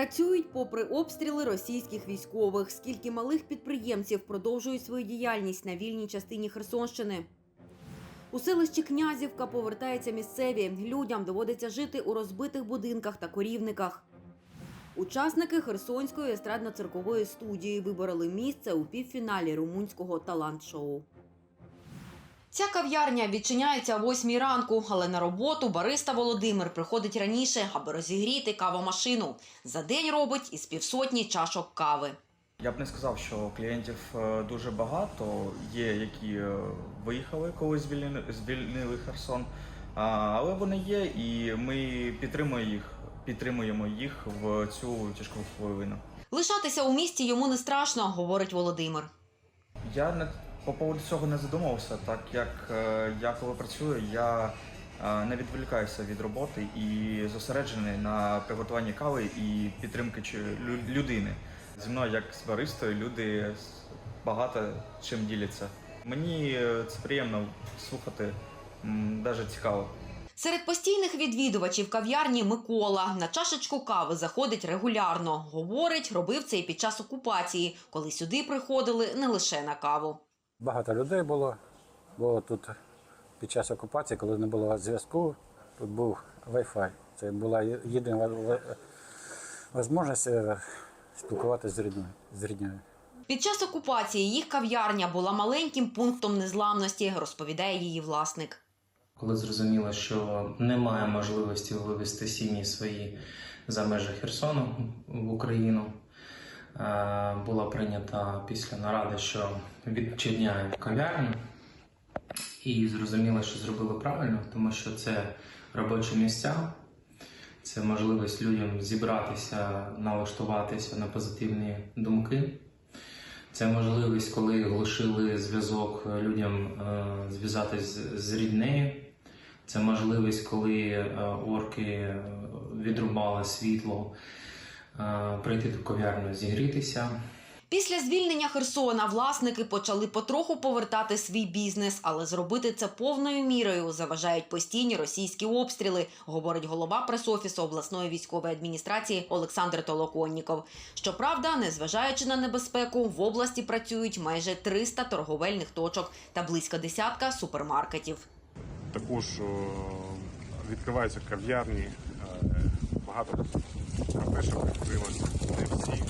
Працюють попри обстріли російських військових. Скільки малих підприємців продовжують свою діяльність на вільній частині Херсонщини. У селищі Князівка повертаються місцеві. Людям доводиться жити у розбитих будинках та корівниках. Учасники Херсонської естрадно-циркової студії вибороли місце у півфіналі румунського талант-шоу. Ця кав'ярня відчиняється о 8 ранку, але на роботу бариста Володимир приходить раніше, аби розігріти кавомашину. За день робить із півсотні чашок кави. Я б не сказав, що клієнтів е, дуже багато. Є, які е, виїхали, коли звільнили, звільнили Херсон. Але вони є, і ми підтримуємо їх, підтримуємо їх в цю тяжку хвилину. Лишатися у місті йому не страшно, говорить Володимир. Я не по поводу цього не задумувався, так як е, я коли працюю, я е, не відволікаюся від роботи і зосереджений на приготуванні кави і підтримки людини. Зі мною, як з баристою, люди багато чим діляться. Мені е, це приємно слухати, навіть цікаво. Серед постійних відвідувачів кав'ярні Микола на чашечку кави заходить регулярно. Говорить, робив це і під час окупації, коли сюди приходили не лише на каву. Багато людей було, бо тут під час окупації, коли не було зв'язку, тут був Wi-Fi. Це була єдина ва- можливість е, спілкуватися з рідною. З рідною. Під час окупації їх кав'ярня була маленьким пунктом незламності, розповідає її власник. Коли зрозуміло, що немає можливості вивезти сім'ї свої за межі Херсону в Україну, е, була прийнята після наради, що відчиняють кав'ярню. І зрозуміло, що зробили правильно, тому що це робочі місця, це можливість людям зібратися, налаштуватися на позитивні думки. Це можливість, коли глушили зв'язок людям е, зв'язатись з- ріднею. Це можливість, коли е, орки е, відрубали світло, е, прийти до кав'ярню, зігрітися. Після звільнення Херсона власники почали потроху повертати свій бізнес, але зробити це повною мірою заважають постійні російські обстріли, говорить голова пресофісу обласної військової адміністрації Олександр Толоконніков. Щоправда, незважаючи на небезпеку, в області працюють майже 300 торговельних точок та близько десятка супермаркетів. Також е, відкриваються кав'ярні, е, багато кафешок відкрилося, не всі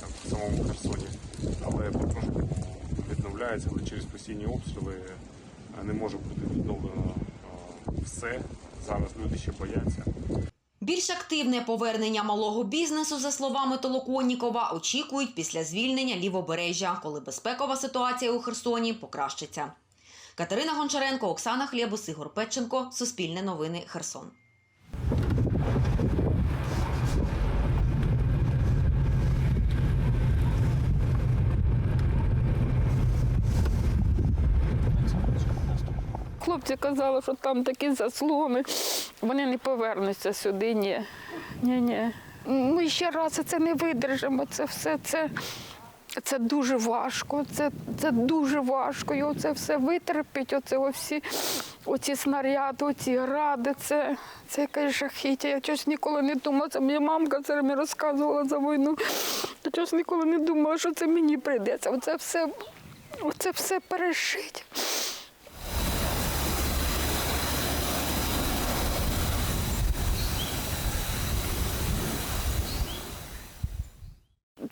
там, в самому Херсоні, але потрошку відновляються, але через постійні обстріли е, не може бути відновлено е, все. Зараз люди ще бояться. Більш активне повернення малого бізнесу, за словами Толоконнікова, очікують після звільнення лівобережжя, коли безпекова ситуація у Херсоні покращиться. Катерина Гончаренко, Оксана Хлєбус, Ігор Петченко. Суспільне новини Херсон. Хлопці казали, що там такі заслони, вони не повернуться сюди. Ні. Ні, ні. Ми ще раз це не видержимо. Це все це, це дуже важко. Це, це дуже важко. І оце все витерпіть, оце всі, оці снаряди, оці гради, це, це якесь жахіття. Я щось ніколи не думала. Це моя мамка це мені розказувала за війну. Я щось ніколи не думала, що це мені прийдеться. Оце все, оце все пережити.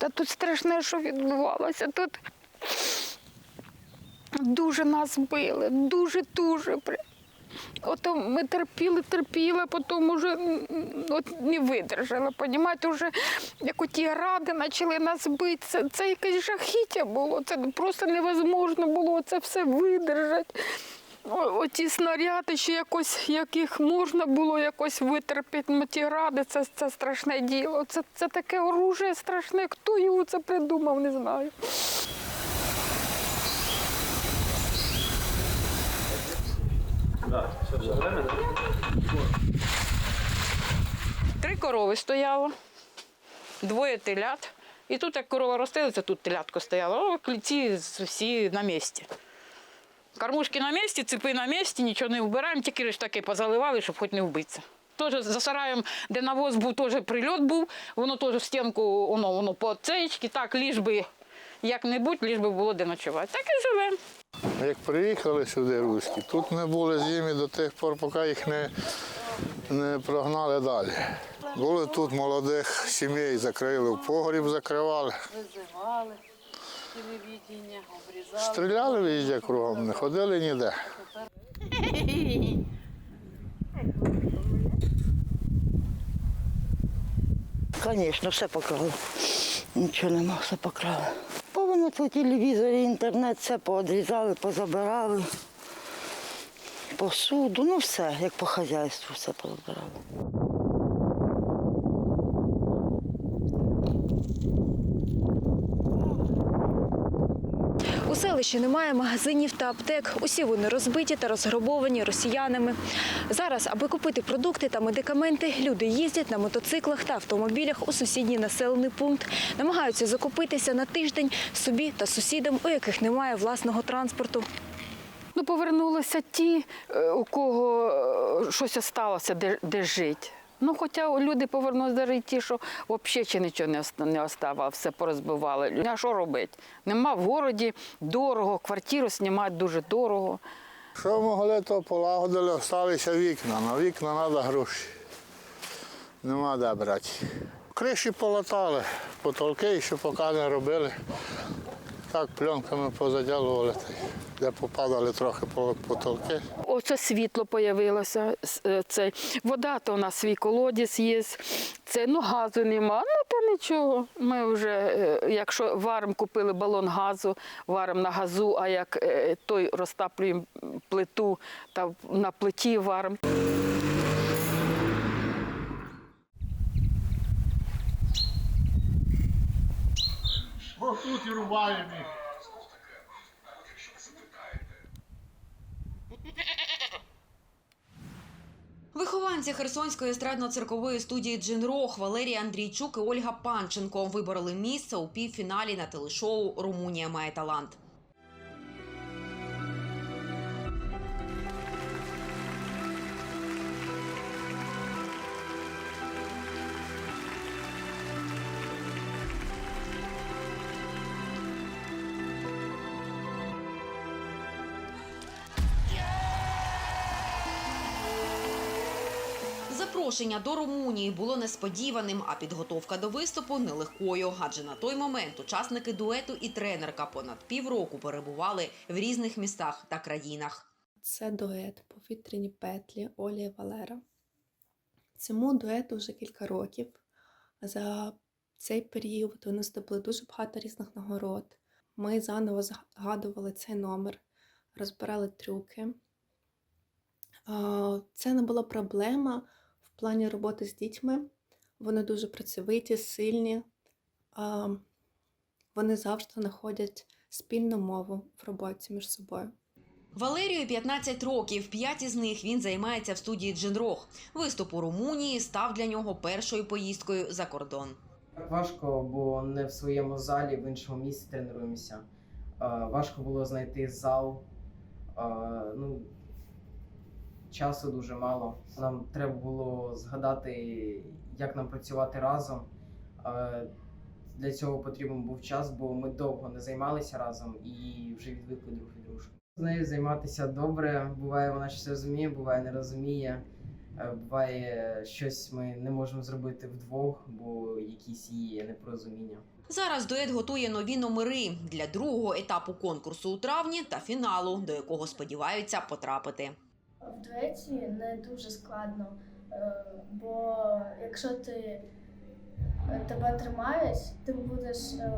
Та тут страшне, що відбувалося. Тут дуже нас били, дуже-дуже. Ото ми терпіли, терпіли, потім вже от не видержали. Понімаєте, вже як оті ради почали нас бити. Це, це якесь жахіття було. Це просто невозможно було це все видержати. Оті снаряди, ще якось, яких можна було якось витерпіти, ну ті ради, це, це страшне діло. Це, це таке оружие страшне. Хто його це придумав, не знаю. Три корови стояло, двоє телят. І тут, як корова розстелиться, тут телятко стояло, о, кліці всі на місці. Кормушки на місці, ципи на місці, нічого не вбираємо, тільки ж таки позаливали, щоб хоч не вбитися. Теж за сараєм, де навоз був, теж прильот був, воно теж в стінку, воно, воно по цеечки, так, ліж би як-небудь, ліж би було де ночувати. Так і живемо. Як приїхали сюди руські, тут ми були з до тих пор, поки їх не, не прогнали далі. Були тут молодих сімей, закрили, в погріб закривали. Визивали. Стріляли везде кругом, не ходили ніде. Звісно, все покрали. Нічого нема, все покрали. Повно тут телевізор, інтернет, все поодрізали, позабирали. Посуду, ну все, як по хазяйству, все позабирали. У селищі немає магазинів та аптек. Усі вони розбиті та розграбовані росіянами. Зараз, аби купити продукти та медикаменти, люди їздять на мотоциклах та автомобілях у сусідній населений пункт, намагаються закупитися на тиждень собі та сусідам, у яких немає власного транспорту. Ну, повернулися ті, е, у кого е, щось сталося, де, де жити. Ну, хоча люди повернулися навіть ті, що взагалі ще нічого не оста- не оставало, все порозбивали. А що робити? Нема в городі дорого, квартиру знімати дуже дорого. Що могли, то полагодили, залишилися вікна. На вікна треба гроші. Нема де брати. Криші полатали, потолки ще поки не робили. Так пленками позадялували, де попадали трохи по- потолки. Оце світло появилося. с- е, Це вода, то у нас свій колодязь є. Це ну газу нема. Ну та нічого. Ми вже, е, якщо варимо, купили балон газу, варимо на газу, а як е, той розтаплюємо плиту та на плиті варимо. Рубаємо їх. Вихованці Херсонської естрадно-циркової студії Джинрох Валерія Андрійчук і Ольга Панченко вибороли місце у півфіналі на телешоу Румунія має талант. Запрошення до Румунії було несподіваним, а підготовка до виступу нелегкою. Адже на той момент учасники дуету і тренерка понад півроку перебували в різних містах та країнах. Це дует повітряні петлі Олі і Валера. Цьому дуету вже кілька років. За цей період вони здобули дуже багато різних нагород. Ми заново згадували цей номер, розбирали трюки. Це не була проблема в плані роботи з дітьми. Вони дуже працьовиті, сильні. А, Вони завжди знаходять спільну мову в роботі між собою. Валерію 15 років. П'ять із них він займається в студії Джинрох. Виступ у Румунії став для нього першою поїздкою за кордон. Важко, бо не в своєму залі, в іншому місці тренуємося. Важко було знайти зал. Ну, часу дуже мало. Нам треба було згадати, як нам працювати разом. Е, Для цього потрібен був час, бо ми довго не займалися разом і вже відвикли друг від дружки. З нею займатися добре. Буває, вона щось розуміє, буває не розуміє. Е, Буває, щось ми не можемо зробити вдвох, бо якісь її непорозуміння. Зараз дует готує нові номери для другого етапу конкурсу у травні та фіналу, до якого сподіваються потрапити. В дуеті не дуже складно, е, бо якщо ти е, тебе тримають, ти будеш е,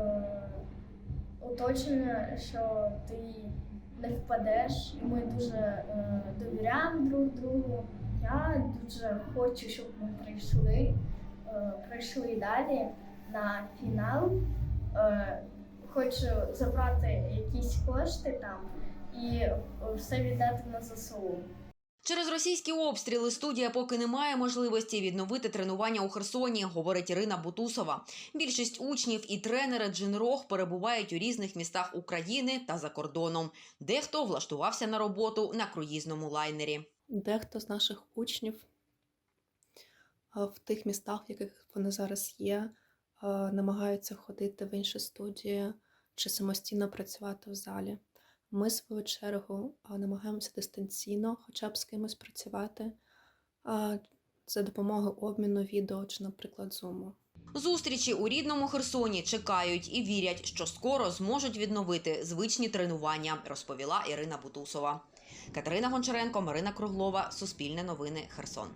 оточена, що ти не впадеш. Ми дуже довіряємо друг другу. Я дуже хочу, щоб ми прийшли, прийшли далі на фінал. Хочу забрати якісь кошти там і все віддати на ЗСУ. Через російські обстріли студія поки не має можливості відновити тренування у Херсоні, говорить Ірина Бутусова. Більшість учнів і тренери Джинрох перебувають у різних містах України та за кордоном. Дехто влаштувався на роботу на круїзному лайнері. Дехто з наших учнів в тих містах, в яких вони зараз є, намагаються ходити в інші студії чи самостійно працювати в залі. Ми, в свою чергу, намагаємося дистанційно, хоча б з кимось працювати за допомогою обміну відео чи, наприклад, зуму. Зустрічі у рідному Херсоні чекають і вірять, що скоро зможуть відновити звичні тренування, розповіла Ірина Бутусова. Катерина Гончаренко, Марина Круглова, Суспільне новини, Херсон.